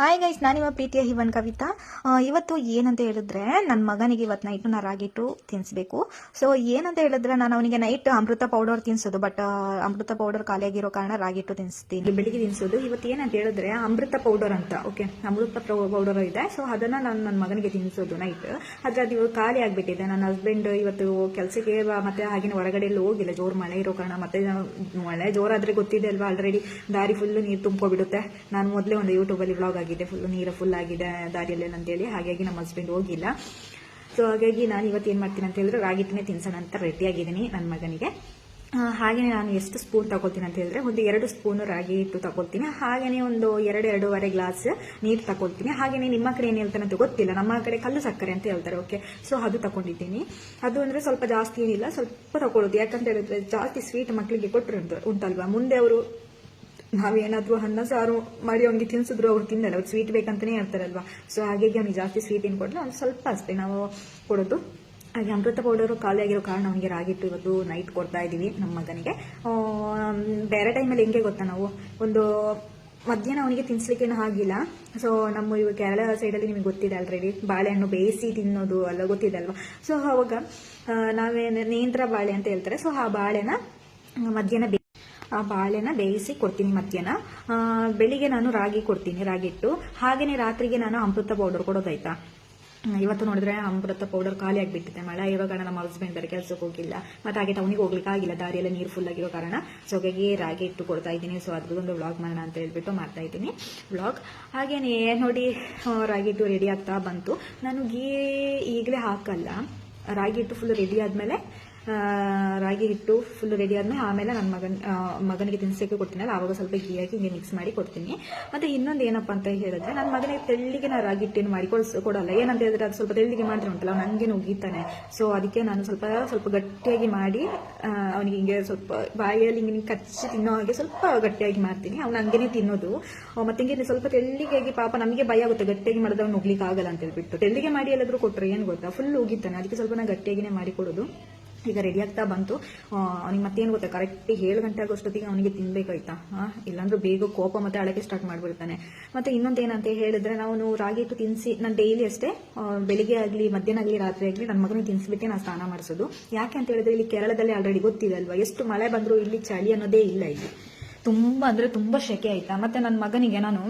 Hi guys ನಾನಿವ ಪ್ರೀತಿಯ ಹಿವನ್ ಕವಿತಾ. ಇವತ್ತು ಏನಂತ ಹೇಳಿದ್ರೆ ನನ್ನ ಮಗನಿಗೆ ಇವತ್ತು ನೈಟ್ ನಾ ರಾಗಿಟ್ಟು ತಿನ್ಸಬೇಕು. ಸೊ ಏನಂತ ಹೇಳಿದ್ರೆ ನಾನು ಅವನಿಗೆ ನೈಟ್ ಅಮೃತ ಪೌಡರ್ ತಿನ್ಸೋದು ಬಟ್ ಅಮೃತ ಪೌಡರ್ ಖಾಲಿಯಾಗಿರೋ ಕಾರಣ ರಾಗಿಟ್ಟು ತಿನ್ನಿಸ್ತೀನಿ ಬೆಳಿಗ್ಗೆ ತಿನ್ಸೋದು. ಇವತ್ತು ಏನಂತ ಹೇಳಿದ್ರೆ ಅಮೃತ ಪೌಡರ್ ಅಂತ ಓಕೆ ಅಮೃತ ಪೌಡರ್ ಇದೆ. ಸೊ ಅದನ್ನ ನಾನು ನನ್ನ ಮಗನಿಗೆ ತಿನ್ಸೋದು ನೈಟ್ ಆದ್ರೆ ಅದು ಖಾಲಿ ಆಗ್ಬಿಟ್ಟಿದೆ. ನನ್ನ ಹಸ್ಬೆಂಡ್ ಇವತ್ತು ಕೆಲಸಕ್ಕೆ ಮತ್ತೆ ಹಾಗೆ ಹೊರಗಡೆ ಎಲ್ಲ ಹೋಗಿಲ್ಲ. ಜೋರು ಮಳೆ ಇರೋ ಕಾರಣ, ಮತ್ತೆ ಮಳೆ ಜೋರಾದ್ರೆ ಗೊತ್ತಿದೆ ಅಲ್ವಾ? ಆಲ್ರೆಡಿ ದಾರಿ ಫುಲ್ ನೀರು ತುಂಬ್ಕೊಬಿಡುತ್ತೆ. ನಾನು ಮೊದಲೇ ಒಂದು ಯೂಟ್ಯೂಬಲ್ಲಿ ವ್ಲಾಗ್ ಆಗಿದೆ ಫುಲ್ ನೀರು ಫುಲ್ ಆಗಿದೆ ದಾರಿಯಲ್ಲೆಲ್ಲ ಅಂತೇಳಿ ಹಾಗಾಗಿ ನಮ್ಮ ಹಸ್ಬೆಂಡ್ ಹೋಗಿಲ್ಲ. ಸೊ ಹಾಗಾಗಿ ನಾನು ಇವತ್ತು ಏನು ಮಾಡ್ತೀನಿ ಅಂತ ಹೇಳಿದ್ರೆ ರಾಗಿಟ್ಟನೆ ತಿನ್ಸೋಣ ಅಂತ ರೆಡಿ ಆಗಿದ್ದೀನಿ ನನ್ನ ಮಗನಿಗೆ. ಹಾಗೇನೇ ನಾನು ಎಷ್ಟು ಸ್ಪೂನ್ ತಗೊಳ್ತೀನಿ ಅಂತ ಹೇಳಿದ್ರೆ ಒಂದು ಎರಡು ಸ್ಪೂನ್ ರಾಗಿ ಇಟ್ಟು ತಗೊಳ್ತೀನಿ. ಹಾಗೆಯೇ ಒಂದು ಎರಡು, ಎರಡೂವರೆ ಗ್ಲಾಸ್ ನೀರು ತಗೊಳ್ತೀನಿ. ಹಾಗೆಯೇ ನಿಮ್ಮ ಕಡೆ ಏನು ಹೇಳ್ತಾರೆ ಅಂತ ಗೊತ್ತಿಲ್ಲ. ನಮ್ಮ ಕಡೆ ಕಲ್ಲು ಸಕ್ಕರೆ ಅಂತ ಹೇಳ್ತಾರೆ ಓಕೆ ಸೊ ಅದು ತಗೊಂಡಿದ್ದೀನಿ. ಅದು ಅಂದರೆ ಸ್ವಲ್ಪ ಜಾಸ್ತಿ ಏನಿಲ್ಲ, ಸ್ವಲ್ಪ ತಗೊಳ್ಳೋದು. ಯಾಕಂತ ಹೇಳಿದ್ರೆ ಜಾಸ್ತಿ ಸ್ವೀಟ್ ಮಕ್ಕಳಿಗೆ ಕೊಟ್ಟರೆ ಉಂಟಲ್ವಾ? ಮುಂದೆ ಅವರು ನಾವೇನಾದ್ರೂ ಅನ್ನ, ಸಾರು ಮಾಡಿ ಅವ್ನಿಗೆ ತಿನ್ಸಿದ್ರು, ಅವ್ರು ತಿನ್ನಲ್ಲ, ಅವ್ರು ಸ್ವೀಟ್ ಬೇಕಂತಾನೆ ಹೇಳ್ತಾರಲ್ವ? ಸೊ ಹಾಗಾಗಿ ಅವ್ನಿಗೆ ಜಾಸ್ತಿ ಸ್ವೀಟ್ ಏನು ಕೊಡಲ್ಲ, ಅವ್ನು ಸ್ವಲ್ಪ ಅಷ್ಟೇ ನಾವು ಕೊಡೋದು. ಹಾಗೆ ಅಮೃತ ಪೌಡರು ಖಾಲಿ ಆಗಿರೋ ಕಾರಣ ಅವನಿಗೆ ರಾಗಿಟ್ಟು ಇವತ್ತು ನೈಟ್ ಕೊಡ್ತಾ ಇದ್ದೀವಿ ನಮ್ಮ ಮಗನಿಗೆ. ಬೇರೆ ಟೈಮಲ್ಲಿ ಹೆಂಗೆ ಗೊತ್ತಾ ನಾವು? ಒಂದು ಮಧ್ಯಾಹ್ನ ಅವನಿಗೆ ತಿನ್ಸ್ಲಿಕ್ಕೇನು ಆಗಿಲ್ಲ. ಸೊ ನಮ್ಮ ಇವಾಗ ಕೇರಳ ಸೈಡಲ್ಲಿ ನಿಮಗೆ ಗೊತ್ತಿದೆ ಆಲ್ರೆಡಿ ಬಾಳೆಹಣ್ಣು ಬೇಯಿಸಿ ತಿನ್ನೋದು ಎಲ್ಲ ಗೊತ್ತಿದೆ ಅಲ್ವಾ ಸೊ ಅವಾಗ ನಾವೇನು ನಾವೇ ನೇಂದ್ರ ಬಾಳೆ ಅಂತ ಹೇಳ್ತಾರೆ. ಸೊ ಆ ಬಾಳೆನ ಮಧ್ಯಾಹ್ನ ಬಾಳೆನ ಬೇಯಿಸಿ ಕೊಡ್ತೀನಿ ಮಧ್ಯಾಹ್ನ. ಆ, ಬೆಳಿಗ್ಗೆ ನಾನು ರಾಗಿ ಕೊಡ್ತೀನಿ ರಾಗಿ ಇಟ್ಟು ಹಾಗೇನೆ ರಾತ್ರಿಗೆ ನಾನು ಅಮೃತ ಪೌಡರ್ ಕೊಡೋದಾಯ್ತಾ ಇವತ್ತು ನೋಡಿದ್ರೆ ಅಮೃತ ಪೌಡರ್ ಖಾಲಿ ಆಗಿಬಿಟ್ಟಿದೆ ಮಳೆ. ಇರೋ ಕಾರಣ ನಮ್ಮ ಹಸ್ಬೆಂಡ್ ಬೇರೆ ಕೆಲಸಕ್ಕೆ ಹೋಗಿಲ್ಲ. ಮತ್ತೆ ಹಾಗೆ ಟೌನಿಗೆ ಹೋಗ್ಲಿಕ್ಕೆ ಆಗಿಲ್ಲ. ದಾರಿಯೆಲ್ಲ ನೀರು ಫುಲ್ ಆಗಿರೋ ಕಾರಣ. ಸೊ ಹಾಗಾಗಿ ರಾಗಿ ಇಟ್ಟು ಕೊಡ್ತಾ ಇದ್ದೀನಿ. ಸೊ ಅದ್ರದ್ದೊಂದು ವ್ಲಾಗ್ ಮಾಡೋಣ ಅಂತ ಹೇಳ್ಬಿಟ್ಟು ಮಾಡ್ತಾ ಇದ್ದೀನಿ ವ್ಲಾಗ್ ಹಾಗೇನೆ ನೋಡಿ ರಾಗಿ ಇಟ್ಟು ರೆಡಿ ಆಗ್ತಾ ಬಂತು. ನಾನು ಗೀ ಈಗಲೇ ಹಾಕಲ್ಲ. ರಾಗಿ ಇಟ್ಟು ಫುಲ್ ರೆಡಿ ಆದ್ಮೇಲೆ ಆ, ರಾಗಿ ಹಿಟ್ಟು ಫುಲ್ ರೆಡಿ ಆದ್ಮೇಲೆ ಆಮೇಲೆ ನನ್ನ ಮಗನ್ ಮಗನಿಗೆ ತಿನ್ಸಕ್ಕೆ ಕೊಡ್ತೀನಲ್ಲ ಆವಾಗ ಸ್ವಲ್ಪ ಗೀ ಹಾಕಿ ಹಿಂಗೆ ಮಿಕ್ಸ್ ಮಾಡಿ ಕೊಡ್ತೀನಿ. ಮತ್ತೆ ಇನ್ನೊಂದು ಏನಪ್ಪ ಅಂತ ಹೇಳಿದ್ರೆ ನನ್ನ ಮಗನಿಗೆ ತೆಳ್ಳಿಗೆ ನಾನು ರಾಗಿ ಹಿಟ್ಟೇನು ಮಾಡಿ ಕೊಡ್ಸ, ಕೊಡಲ್ಲ. ಏನಂತ ಹೇಳಿದ್ರೆ ಅದು ಸ್ವಲ್ಪ ತೆಳ್ಳಿಗೆ ಮಾಡಿದ್ರೆ ಉಂಟಲ್ಲ ಅವ್ನು ಹಂಗೆ ಉಗೀತಾನೆ. ಸೊ ಅದಕ್ಕೆ ನಾನು ಸ್ವಲ್ಪ ಸ್ವಲ್ಪ ಗಟ್ಟಿಯಾಗಿ ಮಾಡಿ ಅವನಿಗೆ ಹಿಂಗೆ ಸ್ವಲ್ಪ ಬಾಯಲ್ಲಿ ಹಿಂಗೆ ಹಿಂಗೆ ಕಚ್ಚಿ ತಿನ್ನೋ ಹಾಗೆ ಸ್ವಲ್ಪ ಗಟ್ಟಿಯಾಗಿ ಮಾಡ್ತೀನಿ. ಅವ್ನು ಹಂಗೇನೆ ತಿನ್ನೋದು. ಮತ್ತೆ ಹಿಂಗೆ ಸ್ವಲ್ಪ ತೆಳ್ಳಿಗೆಗೆ ಪಾಪ ನಮಗೆ ಭಯ ಆಗುತ್ತೆ, ಗಟ್ಟಿಯಾಗಿ ಮಾಡಿದ್ರೆ ಅವ್ನು ಆಗಲ್ಲ ಅಂತ ಹೇಳ್ಬಿಟ್ಟು. ತೆಳ್ಳಿಗೆ ಮಾಡಿ ಎಲ್ಲಾದರೂ ಕೊಟ್ಟರೆ ಏನು ಗೊತ್ತಾ? ಫುಲ್ ಉಗಿತಾನೆ. ಅದಕ್ಕೆ ಸ್ವಲ್ಪ ನಾನು ಗಟ್ಟಿಯಾಗಿನೇ ಮಾಡಿ ಕೊಡೋದು. ಈಗ ರೆಡಿ ಆಗ್ತಾ ಬಂತು. ಅವ್ನಿಗೆ ಮತ್ತೇನು ಗೊತ್ತಾ ಕರೆಕ್ಟ್ ಏಳು ಗಂಟೆ ಆಗೋಷ್ಟೊತ್ತಿಗೆ ಅವನಿಗೆ ತಿನ್ಬೇಕಾಯ್ತಾ? ಇಲ್ಲಾಂದ್ರೆ ಬೇಗ ಕೋಪ ಮತ್ತೆ ಅಳಕೆ ಸ್ಟಾರ್ಟ್ ಮಾಡ್ಬಿಡ್ತಾನೆ. ಮತ್ತೆ ಇನ್ನೊಂದು ಏನಂತ ಹೇಳಿದ್ರೆ ನಾನು ರಾಗಿ ಇಟ್ಟು ತಿನ್ಸಿ, ನಾನು ಡೈಲಿ ಅಷ್ಟೇ ಬೆಳಿಗ್ಗೆ ಆಗಲಿ, ಮಧ್ಯಾಹ್ನ ಆಗಲಿ, ರಾತ್ರಿ ಆಗಲಿ ನನ್ನ ಮಗನಿಗೆ ತಿನ್ಸ್ಬಿಟ್ಟೆ ನಾನು ಸ್ನಾನ ಮಾಡಿಸೋದು. ಯಾಕೆ ಅಂತ ಹೇಳಿದ್ರೆ, ಇಲ್ಲಿ ಕೇರಳದಲ್ಲಿ ಆಲ್ರೆಡಿ ಗೊತ್ತಿದೆ ಅಲ್ವಾ ಎಷ್ಟು ಮಳೆ ಬಂದರೂ ಇಲ್ಲಿ ಚಳಿ ಅನ್ನೋದೇ ಇಲ್ಲ ಇಲ್ಲಿ. ತುಂಬ ಅಂದರೆ ತುಂಬಾ ಶೆಕೆ ಆಯ್ತಾ? ಮತ್ತೆ ನನ್ನ ಮಗನಿಗೆ ನಾನು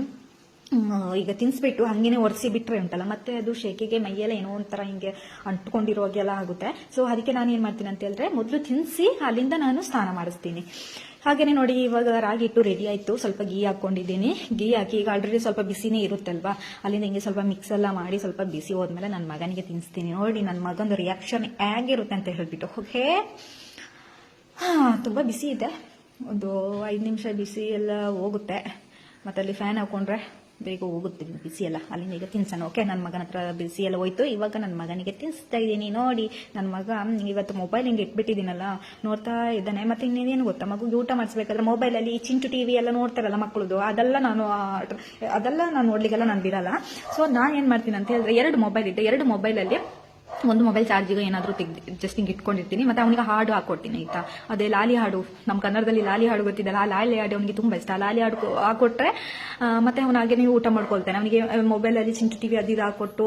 ಈಗ ತಿನ್ಸ್ಬಿಟ್ಟು ಹಂಗೇನೆ ಒರೆಸಿ ಬಿಟ್ರೆ ಉಂಟಲ್ಲ, ಮತ್ತೆ ಅದು ಶೇಕೆಗೆ ಮೈಯೆಲ್ಲ ಏನೋ ಒಂಥರ ಹಿಂಗೆ ಅಂಟ್ಕೊಂಡಿರೋ ಹಾಗೆಲ್ಲ ಆಗುತ್ತೆ. ಸೊ ಅದಕ್ಕೆ ನಾನು ಏನು ಮಾಡ್ತೀನಿ ಅಂತ ಹೇಳಿದ್ರೆ, ಮೊದಲು ತಿನ್ಸಿ, ಅಲ್ಲಿಂದ ನಾನು ಸ್ನಾನ ಮಾಡಿಸ್ತೀನಿ. ಹಾಗೇನೆ ನೋಡಿ, ಇವಾಗ ರಾಗಿ ಹಿಟ್ಟು ರೆಡಿ ಆಯ್ತು. ಸ್ವಲ್ಪ ಗೀ ಹಾಕ್ಕೊಂಡಿದ್ದೀನಿ. ಗೀ ಹಾಕಿ ಈಗ ಆಲ್ರೆಡಿ ಸ್ವಲ್ಪ ಬಿಸಿನೇ ಇರುತ್ತಲ್ವಾ? ಅಲ್ಲಿಂದ ಹಿಂಗೆ ಸ್ವಲ್ಪ ಮಿಕ್ಸ್ ಎಲ್ಲ ಮಾಡಿ ಸ್ವಲ್ಪ ಬಿಸಿ ಹೋದ್ಮೇಲೆ ನನ್ನ ಮಗನಿಗೆ ತಿನ್ನಿಸ್ತೀನಿ ನೋಡಿ ನನ್ನ ಮಗಂದು ರಿಯಾಕ್ಷನ್ ಹೇಗಿರುತ್ತೆ ಅಂತ ಹೇಳ್ಬಿಟ್ಟು. ಓಕೆ? ಹಾ, ತುಂಬಾ ಬಿಸಿ ಇದೆ. ಒಂದು ಐದು ನಿಮಿಷ ಬಿಸಿ ಎಲ್ಲ ಹೋಗುತ್ತೆ. ಮತ್ತಲ್ಲಿ ಫ್ಯಾನ್ ಹಾಕೊಂಡ್ರೆ ಬೇಗ ಹೋಗುತ್ತೆ ಬಿಸಿ ಎಲ್ಲ. ಅಲ್ಲಿಂದ ಈಗ ತಿನ್ಸೋಣ. ಓಕೆ ನನ್ನ ಮಗನ ಹತ್ರ ಬಿಸಿ ಎಲ್ಲ ಹೋಯ್ತು. ಇವಾಗ ನನ್ನ ಮಗನಿಗೆ ತಿನ್ನಿಸ್ತಾ ಇದ್ದೀನಿ. ನೋಡಿ ನನ್ನ ಮಗ ಇವತ್ತು ಮೊಬೈಲ್ ಹಿಂಗೆ ಇಟ್ಬಿಟ್ಟಿದ್ದೀನಲ್ಲ, ನೋಡ್ತಾ ಇದ್ದಾನೆ. ಮತ್ತೆ ಇನ್ನೇನೇನು ಗೊತ್ತಾ? ಮಗು ಊಟ ಮಾಡಿಸ್ಬೇಕಾದ್ರೆ ಮೊಬೈಲಲ್ಲಿ ಚಿಂಟು ಟಿವಿ ಎಲ್ಲ ನೋಡ್ತಾರಲ್ಲ ಮಕ್ಕಳದು. ಅದೆಲ್ಲ ನಾನು ಅದೆಲ್ಲ ನಾನು ನೋಡ್ಲಿಕ್ಕೆಲ್ಲ ನಾನು ಬಿಡಲ್ಲ. ಸೊ ನಾನು ಏನು ಮಾಡ್ತೀನಿ ಅಂತ ಹೇಳಿದ್ರೆ, ಎರಡು ಮೊಬೈಲ್ ಇದೆ. ಎರಡು ಮೊಬೈಲಲ್ಲಿ ಒಂದು ಮೊಬೈಲ್ ಚಾರ್ಜಿಗೆ ಏನಾದರೂ ತೆಗ್ದು ಜಸ್ಟ್ ಹಿಂಗೆ ಇಟ್ಕೊಂಡಿರ್ತೀನಿ. ಮತ್ತು ಅವನಿಗೆ ಹಾಡು ಹಾಕೊಡ್ತೀನಿ, ಆಯಿತಾ? ಅದೇ ಲಾಲಿ ಹಾಡು ನಮ್ಮ ಕನ್ನಡದಲ್ಲಿ ಲಾಲಿ ಹಾಡು ಗೊತ್ತಿದ್ದಲ್ಲ ಆ ಲಾಲಿ ಹಾಡು ಅವನಿಗೆ ತುಂಬ ಇಷ್ಟ. ಲಾಲಿ ಹಾಡು ಹಾಕೊಟ್ರೆ ಮತ್ತೆ ಅವನು ನೀವು ಊಟ ಮಾಡ್ಕೊಳ್ತಾನೆ. ಅವನಿಗೆ ಮೊಬೈಲಲ್ಲಿ ಚಿಂಟು ಟಿವಿ ಅದು ಇದು ಹಾಕೊಟ್ಟು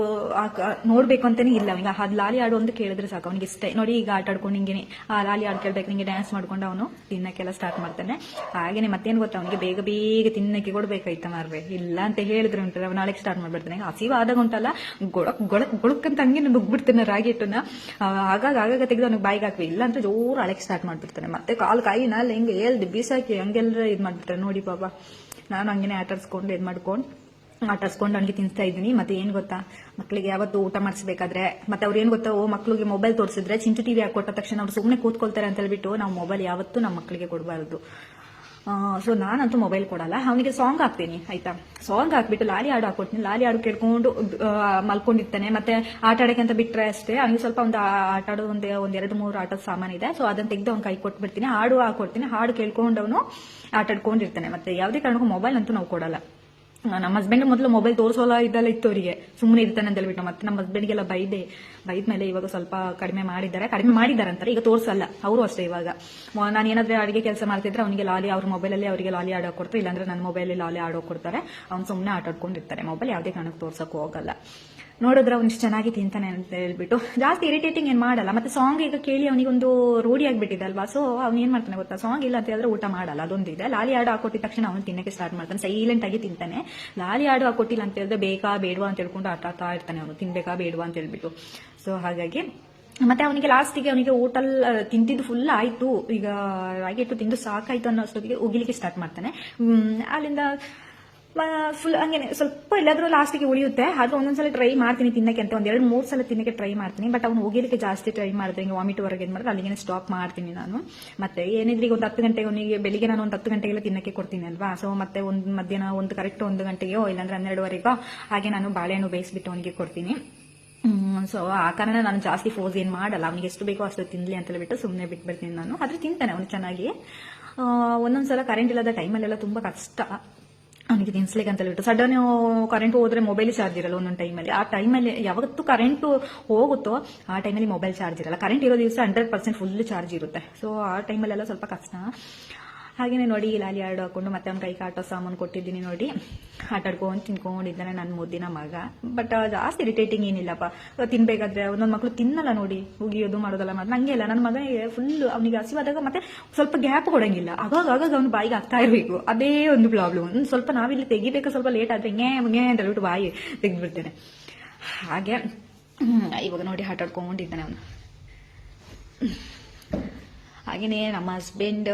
ನೋಡಬೇಕು ಅಂತಲೇ ಇಲ್ಲ ಅವನಿಗೆ. ಅದು ಲಾಲಿ ಹಾಡು ಒಂದು ಕೇಳಿದ್ರೆ ಸಾಕು. ಅವನಿಗೆ ಇಷ್ಟ. ನೋಡಿ ಈಗ ಆಟ ಆಡ್ಕೊಂಡು ಹಿಂಗೆ ಆ ಲಾಲಿ ಹಾಡು ಕೇಳಬೇಕು, ನಿಂಗೆ ಡ್ಯಾನ್ಸ್ ಮಾಡ್ಕೊಂಡು ಅವನು ತಿನ್ನೋಕ್ಕೆಲ್ಲ ಸ್ಟಾರ್ಟ್ ಮಾಡ್ತಾನೆ. ಹಾಗೇನೆ ಮತ್ತೇನು ಗೊತ್ತಾ? ಅವನಿಗೆ ಬೇಗ ಬೇಗ ತಿನ್ನಕ್ಕೆ ಕೊಡಬೇಕಾಯ್ತಾ ಮಾರ್ರೆ. ಇಲ್ಲ ಅಂತ ಹೇಳಿದ್ರೆ ಅವ್ನು ನಾಳೆಗೆ ಸ್ಟಾರ್ಟ್ ಮಾಡ್ಬಿಡ್ತಾನೆ. ಹಸಿವಾದಾಗ ಉಂಟಲ್ಲ, ಗೊಳಕ್ ಗೊಳಕ್ ಗೊಳಕ್ಕಂತ ಹಂಗೆ ನುಗ್ಬಿಡ್ತಾನೆ ರಾಗಿ ಹಿಟ್ಟನ್ನ ಆಗಾಗ ಆಗಾಗ ತೆಗೆದು ಅವ್ನಿಗೆ ಬಾಯಿಗೆ ಹಾಕ್ವಿ ಇಲ್ಲ ಅಂತ ಜೋರು ಅಳಕ್ಕೆ ಸ್ಟಾರ್ಟ್ ಮಾಡ್ಬಿಡ್ತಾನೆ. ಮತ್ತೆ ಕಾಲು ಕಾಯಿನ ಹೆಂಗೆ ಎಲ್ದು ಬೀಸಾಕಿ ಹಂಗೆಲ್ಲ ಇದು ಮಾಡ್ಬಿಟ್ರೆ. ನೋಡಿ ಪಾಪ, ನಾನು ಹಂಗೇನೆ ಆಟಾಡ್ಸ್ಕೊಂಡು ಇದು ಮಾಡ್ಕೊಂಡು, ಆಟಾಡ್ಸ್ಕೊಂಡು ಹಂಗೆ ತಿನ್ಸ್ತಾ ಇದ್ದೀನಿ. ಮತ್ತೆ ಏನು ಗೊತ್ತಾ? ಮಕ್ಕಳಿಗೆ ಯಾವತ್ತು ಊಟ ಮಾಡಿಸ್ಬೇಕಾದ್ರೆ, ಮತ್ತೆ ಅವ್ರು ಏನು ಗೊತ್ತಾ ಓ ಮಕ್ಕಳಿಗೆ ಮೊಬೈಲ್ ತೋರಿಸಿದ್ರೆ ಚಿಂಟು ಟಿವಿ ಹಾಕೊಟ್ಟ ತಕ್ಷಣ ಅವ್ರು ಸುಮ್ಮನೆ ಕೂತ್ಕೊಳ್ತಾರೆ ಅಂತ ಹೇಳ್ಬಿಟ್ಟು ನಾವು ಮೊಬೈಲ್ ಯಾವತ್ತೂ ನಮ್ಮ ಮಕ್ಕಳಿಗೆ ಕೊಡಬಾರದು. ಸೊ ನಾನಂತೂ ಮೊಬೈಲ್ ಕೊಡಲ್ಲ. ಅವನಿಗೆ ಸಾಂಗ್ ಹಾಕ್ತೀನಿ, ಆಯ್ತಾ? ಸಾಂಗ್ ಹಾಕ್ಬಿಟ್ಟು ಲಾಲಿ ಹಾಡು ಹಾಕೊಡ್ತೀನಿ. ಲಾಲಿ ಹಾಡು ಕೇಳ್ಕೊಂಡು ಮಲ್ಕೊಂಡಿರ್ತಾನೆ. ಮತ್ತೆ ಆಟ ಆಡಕ್ಕೆ ಅಂತ ಬಿಟ್ರೆ ಅಷ್ಟೇ, ಅವ್ನಿಗೆ ಸ್ವಲ್ಪ ಒಂದು ಆಟ ಆಡೋ ಒಂದು, ಒಂದ್ ಎರಡು, ಮೂರು ಆಟದ ಸಾಮಾನು ಇದೆ. ಸೊ ಅದನ್ನ ತೆಗೆದು ಅವ್ನ ಕೈ ಕೊಟ್ಬಿಡ್ತೀನಿ. ಹಾಡು ಹಾಕೊಡ್ತೀನಿ. ಹಾಡು ಕೇಳ್ಕೊಂಡು ಅವನು ಆಟಾಡ್ಕೊಂಡಿರ್ತಾನೆ. ಮತ್ತೆ ಯಾವುದೇ ಕಾರಣಕ್ಕೂ ಮೊಬೈಲ್ ಅಂತೂ ನಾವು ಕೊಡಲ್ಲ. ನಮ್ಮ ಹಸ್ಬೆಂಡ್ ಮೊದಲು ಮೊಬೈಲ್ ತೋರಿಸೋಲ್ಲ ಇದೆಲ್ಲ ಇತ್ತು ಅವರಿಗೆ ಸುಮ್ಮನೆ ಇರ್ತಾನೆ ಅಂತ ಹೇಳ್ಬಿಟ್ಟು ಮತ್ತೆ ನಮ್ಮ ಹಸ್ಬೆಂಡ್ಗೆಲ್ಲ ಬೈದೆ ಬೈದ. ಮೇಲೆ ಇವಾಗ ಸ್ವಲ್ಪ ಕಡಿಮೆ ಮಾಡಿದ್ದಾರೆ. ಕಡಿಮೆ ಮಾಡಿದ್ದಾರೆ ಅಂತಾರೆ. ಈಗ ತೋರಿಸಲ್ಲ. ಅವರು ಅಷ್ಟೇ ಇವಾಗ. ನಾನು ಏನಾದ್ರೆ ಅಡಿಗೆ ಕೆಲಸ ಮಾಡ್ತಿದ್ರೆ ಅವನಿಗೆ ಲಾಲಿ, ಅವ್ರ ಮೊಬೈಲಲ್ಲಿ ಅವರಿಗೆ ಲಾಲಿ ಆಡೋ ಕೊಡ್ತಾರೆ ಇಲ್ಲಾಂದ್ರೆ ನನ್ನ ಮೊಬೈಲಲ್ಲಿ ಲಾಲಿ ಆಡೋ ಕೊಡ್ತಾರೆ. ಅವ್ನು ಸುಮ್ಮನೆ ಆಟಾಡ್ಕೊಂಡಿರ್ತಾರೆ. ಮೊಬೈಲ್ ಯಾವುದೇ ಕಾರಣಕ್ಕೆ ತೋರ್ಸೋಕೆ ಹೋಗಲ್ಲ. ನೋಡಿದ್ರೆ ಅವ್ನು ಇಷ್ಟು ಚೆನ್ನಾಗಿ ತಿಂತಾನೆ ಅಂತ ಹೇಳ್ಬಿಟ್ಟು. ಜಾಸ್ತಿ ಇರಿಟೇಟಿಂಗ್ ಏನು ಮಾಡಲ್ಲ. ಮತ್ತೆ ಸಾಂಗ್ ಈಗ ಕೇಳಿ ಅವನಿಗೊಂದು ರೂಢಿ ಅಲ್ವಾ ಸೊ ಅವ್ನು ಏನ್ ಮಾಡ್ತಾನೆ ಗೊತ್ತಾ? ಸಾಂಗ್ ಇಲ್ಲ ಅಂತ ಹೇಳಿದ್ರೆ ಊಟ ಮಾಡಲ್ಲ. ಅದೊಂದಿದೆ ಲಾಲಿ ಹಾಡು ಹಾಕೊಟ್ಟಿದ ತಕ್ಷಣ ಅವನು ತಿನ್ನಕ್ಕೆ ಸ್ಟಾರ್ಟ್ ಮಾಡ್ತಾನೆ. ಸೈಲೆಂಟ್ ಆಗಿ ತಿಂತಾನೆ. ಲಾಲಿ ಹಾಡು ಹಾಕೊಟ್ಟಿಲ್ಲ ಅಂತ ಹೇಳಿದ್ರೆ ಬೇಕಾ ಬೇಡವಾ ಅಂತ ಹೇಳ್ಕೊಂಡು ಆಟ ಆಡ್ತಾ ಇರ್ತಾನೆ ಅವನು. ತಿನ್ಬೇಕಾ ಬೇಡವಾ ಅಂತ ಹೇಳ್ಬಿಟ್ಟು. ಸೊ ಹಾಗಾಗಿ ಮತ್ತೆ ಅವನಿಗೆ ಲಾಸ್ಟಿಗೆ ಅವನಿಗೆ ಹೋಟಲ್ ತಿಂತಿದ್ದು ಫುಲ್ ಆಯ್ತು. ಈಗ ರಾಗಿಟ್ಟು ತಿಂದು ಸಾಕಾಯ್ತು ಅನ್ನೋ ಅಷ್ಟೊತ್ತಿಗೆ ಉಗಿಲಿಕ್ಕೆ ಸ್ಟಾರ್ಟ್ ಮಾಡ್ತಾನೆ. ಅಲ್ಲಿಂದ ಫುಲ್ ಹಂಗೆ ಸ್ವಲ್ಪ ಎಲ್ಲಾದ್ರೂ ಲಾಸ್ಟಿಗೆ ಉಳಿಯುತ್ತೆ. ಆದ್ರೂ ಒಂದೊಂದ್ಸಲ ಟ್ರೈ ಮಾಡ್ತೀನಿ ತಿನ್ನಕ್ಕೆ ಅಂತ. ಒಂದೆರಡು ಎರಡು, ಮೂರು ಸಲ ತಿನ್ನಕ್ಕೆ ಟ್ರೈ ಮಾಡ್ತೀನಿ. ಬಟ್ ಅವ್ನು ಹೋಗಿಲಿಕ್ಕೆ ಜಾಸ್ತಿ ಟ್ರೈ ಮಾಡಿದ್ರೆ ಹಿಂಗೆ ವಾಮಿಟ್ ಹೊರಗೆ ಏನು ಮಾಡಿದ್ರೆ ಅಲ್ಲಿಗೆ ಸ್ಟಾಪ್ ಮಾಡ್ತೀನಿ ನಾನು. ಮತ್ತೆ ಏನಿದ್ರೆ ಈಗ ಒಂದು ಹತ್ತು ಗಂಟೆಗೆ ಅವನಿಗೆ ಬೆಳಿಗ್ಗೆ ನಾನು ಒಂದು ಹತ್ತು ಗಂಟೆಗೆಲ್ಲ ತಿನ್ನಕ್ಕೆ ಕೊಡ್ತೀನಿ ಅಲ್ವಾ? ಸೊ ಮತ್ತೆ ಒಂದು ಮಧ್ಯಾಹ್ನ ಒಂದು ಕರೆಕ್ಟ್ ಒಂದು ಗಂಟೆಗೋ ಇಲ್ಲಾಂದ್ರೆ ಹನ್ನೆರಡುವರೆಗೋ ಹಾಗೆ ನಾನು ಬಾಳೆಹಣ್ಣು ಬೇಯಿಸ್ಬಿಟ್ಟು ಅವನಿಗೆ ಕೊಡ್ತೀನಿ. ಸೊ ಆ ಕಾರಣ ನಾನು ಜಾಸ್ತಿ ಫೋರ್ಸ್ ಏನು ಮಾಡಲ್ಲ. ಅವನಿಗೆ ಎಷ್ಟು ಬೇಕೋ ಅಷ್ಟು ತಿನ್ಲಿ ಅಂತ ಹೇಳಿಬಿಟ್ಟು ಸುಮ್ಮನೆ ಬಿಟ್ಬಿಡ್ತೀನಿ ನಾನು. ಆದ್ರೆ ತಿಂತಾನೆ ಅವನು ಚೆನ್ನಾಗಿ. ಒಂದೊಂದ್ಸಲ ಕರೆಂಟ್ ಇಲ್ಲದ ಟೈಮಲ್ಲೆಲ್ಲ ತುಂಬಾ ಕಷ್ಟ. ಅವನಿಗೆ ತಿನ್ಸ್ಲಿಕ್ಕೆ ಅಂತ ಹೇಳ್ಬಿಟ್ಟು ಸಡನ್ ಕರೆಂಟ್ ಹೋದ್ರೆ ಮೊಬೈಲ್ ಚಾರ್ಜ್ ಇರಲ್ಲ ಒಂದೊಂದು ಟೈಮಲ್ಲಿ ಆ ಟೈಮಲ್ಲಿ ಯಾವತ್ತು ಕರೆಂಟ್ ಹೋಗುತ್ತೋ ಆ ಟೈಮಲ್ಲಿ ಮೊಬೈಲ್ ಚಾರ್ಜ್ ಇರಲ್ಲ. ಕರೆಂಟ್ ಇರೋ ದಿವಸ ಹಂಡ್ರೆಡ್ ಪರ್ಸೆಂಟ್ ಫುಲ್ ಚಾರ್ಜ್ ಇರುತ್ತೆ. ಸೊ ಆ ಟೈಮಲ್ಲೆಲ್ಲ ಸ್ವಲ್ಪ ಕಷ್ಟ. ಹಾಗೇನೆ ನೋಡಿ ಲಾಲಿ ಎರಡು ಹಾಕೊಂಡು ಮತ್ತೆ ಅವ್ನ ಕೈಗೆ ಆಟೋ ಸಾಮಾನು ಕೊಟ್ಟಿದ್ದೀನಿ ನೋಡಿ. ಆಟ ಆಡ್ಕೊಂಡು ತಿನ್ಕೊಂಡಿದ್ದಾನೆ ನನ್ನ ಮುದ್ದಿನ ಮಗ. ಬಟ್ ಜಾಸ್ತಿ ಇರಿಟೇಟಿಂಗ್ ಏನಿಲ್ಲಪ್ಪ. ತಿನ್ಬೇಕಾದ್ರೆ ಒಂದೊಂದು ಮಕ್ಳು ತಿನ್ನಲ್ಲ ನೋಡಿ. ಉಗಿಯೋದು ಮಾಡೋದಲ್ಲ ಮತ್ತೆ ನಂಗೆ ಇಲ್ಲ ನನ್ನ ಮಗನಿಗೆ ಫುಲ್ ಅವನಿಗೆ ಹಸಿವಾದಾಗ ಮತ್ತೆ ಸ್ವಲ್ಪ ಗ್ಯಾಪ್ ಕೊಡಂಗಿಲ್ಲ. ಆಗಾಗ ಆಗಾಗ ಅವ್ನು ಬಾಯಿಗೆ ಆಗ್ತಾ ಇರಬೇಕು. ಅದೇ ಒಂದು ಪ್ರಾಬ್ಲಮ್ ಸ್ವಲ್ಪ ನಾವಿಲ್ಲಿ ತೆಗಿಬೇಕು ಸ್ವಲ್ಪ ಲೇಟ್ ಆದ್ರೆ ಹಿಂಗೆ ಹಂಗೆ ಅಂತ ಹೇಳ್ಬಿಟ್ಟು ಬಾಯಿ ತೆಗೆದ್ಬಿಡ್ತೇನೆ. ಹಾಗೆ ಇವಾಗ ನೋಡಿ ಆಟಾಡ್ಕೊಂಡಿದ್ದಾನೆ ಅವನು. ಹಾಗೆಯೇ ನಮ್ಮ ಹಸ್ಬೆಂಡ್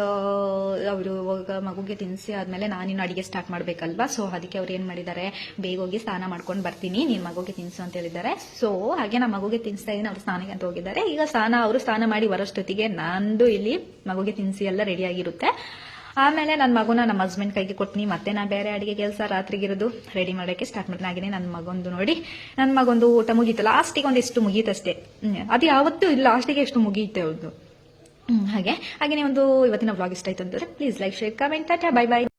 ಅವರು ಮಗುಗೆ ತಿನ್ನಿಸಿ ಆದ್ಮೇಲೆ ನಾನಿನ್ನು ಅಡುಗೆ ಸ್ಟಾರ್ಟ್ ಮಾಡಬೇಕಲ್ವಾ? ಸೊ ಅದಕ್ಕೆ ಅವ್ರು ಏನು ಮಾಡಿದ್ದಾರೆ? ಬೇಗ ಹೋಗಿ ಸ್ನಾನ ಮಾಡ್ಕೊಂಡು ಬರ್ತೀನಿ. ನೀನು ಮಗುಗೆ ತಿನ್ಸು ಅಂತ ಹೇಳಿದ್ದಾರೆ. ಸೊ ಹಾಗೆ ನಮ್ಮ ಮಗುಗೆ ತಿನ್ನಿಸ್ತಾ ಇದ್ದೀನಿ ಅವ್ರು ಸ್ನಾನಕ್ಕೆ ಅಂತ ಹೋಗಿದ್ದಾರೆ. ಈಗ ಸ್ನಾನ, ಅವರು ಸ್ನಾನ ಮಾಡಿ ಬರೋಷ್ಟೊತ್ತಿಗೆ ನಂದು ಇಲ್ಲಿ ಮಗುಗೆ ತಿನ್ನಿಸಿ ಎಲ್ಲ ರೆಡಿ ಆಗಿರುತ್ತೆ. ಆಮೇಲೆ ನನ್ನ ಮಗುನ ನಮ್ಮ ಹಸ್ಬೆಂಡ್ ಕೈಗೆ ಕೊಡ್ತೀನಿ ಮತ್ತೆ ನಾ ಬೇರೆ ಅಡಿಗೆ ಕೆಲಸ ರಾತ್ರಿಗಿರೋದು ರೆಡಿ ಮಾಡೋಕ್ಕೆ ಸ್ಟಾರ್ಟ್ ಮಾಡ್ತೀನಿ. ನನ್ನ ಮಗೊಂದು ನೋಡಿ ನನ್ನ ಮಗೊಂದು ಊಟ ಮುಗೀತು. ಲಾಸ್ಟಿಗೆ ಒಂದಿಷ್ಟು ಮುಗೀತಷ್ಟೇ. ಹ್ಮ್. ಅದು ಯಾವತ್ತೂ ಲಾಸ್ಟಿಗೆ ಎಷ್ಟು ಮುಗಿಯುತ್ತೆ ಅವ್ರದ್ದು ಹಾಗೆ. ಹಾಗೆ ಒಂದು ಇವತ್ತಿನ ಬ್ಲಾಗ್ ಇಷ್ಟ ಆಯ್ತು ಅಂತಂದ್ರೆ please like share comment tata bye bye